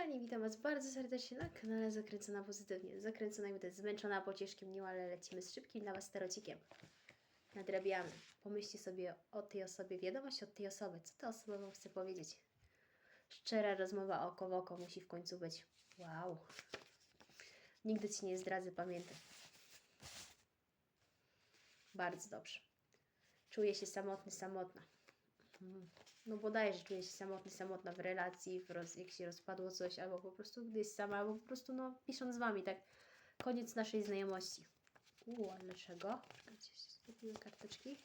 kochani, witam Was bardzo serdecznie na kanale Zakręcona Pozytywnie. Zakręcona i będę zmęczona po ciężkim dniu, ale lecimy z szybkim dla Was starocikiem. Nadrabiamy. Pomyślcie sobie o tej osobie, wiadomość od tej osoby. Co ta osoba Wam chce powiedzieć? Szczera rozmowa oko w oko musi w końcu być. Wow. Nigdy Ci nie zdradzę, pamiętaj. Bardzo dobrze. Czuję się samotny, samotna. No bodajże czuję się samotny, samotna w relacji, w roz, jak się rozpadło coś, albo po prostu gdy jest sama, albo po prostu no pisząc z Wami, tak koniec naszej znajomości. Uuu, a dlaczego? Czekajcie, zrobimy karteczki.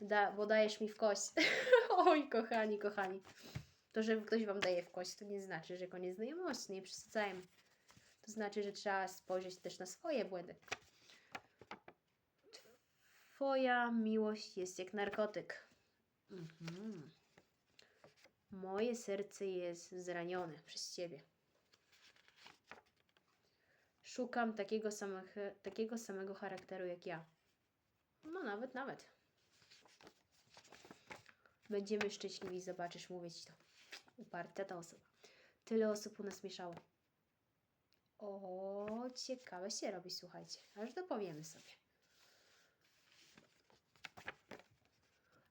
Da, bo dajesz mi w kość. Oj, kochani, kochani. To, że ktoś Wam daje w kość, to nie znaczy, że koniec znajomości, nie przesadzajmy. To znaczy, że trzeba spojrzeć też na swoje błędy. Twoja miłość jest jak narkotyk. Mhm. Moje serce jest zranione przez Ciebie. Szukam takiego samego, takiego samego charakteru jak ja. No nawet, nawet. Będziemy szczęśliwi, zobaczysz, mówię Ci to. Uparta ta osoba. Tyle osób u nas mieszało. O, ciekawe się robi, słuchajcie. Aż dopowiemy sobie.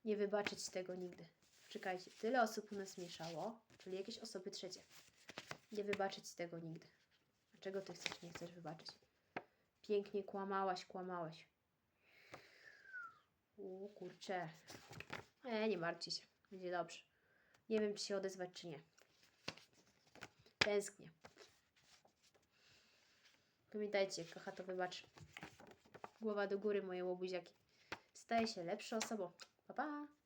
Nie wybaczyć tego nigdy. Czekajcie, tyle osób u nas mieszało, czyli jakieś osoby trzecie. Nie wybaczyć tego nigdy. Dlaczego ty chcesz, nie chcesz wybaczyć? Pięknie kłamałaś, kłamałeś. U kurczę. E, nie martwcie się. Będzie dobrze. Nie wiem, czy się odezwać, czy nie. Tęsknię. Pamiętajcie, kocha to wybacz. Głowa do góry, moje łobuziaki. Staję się lepszą osobą. Bye.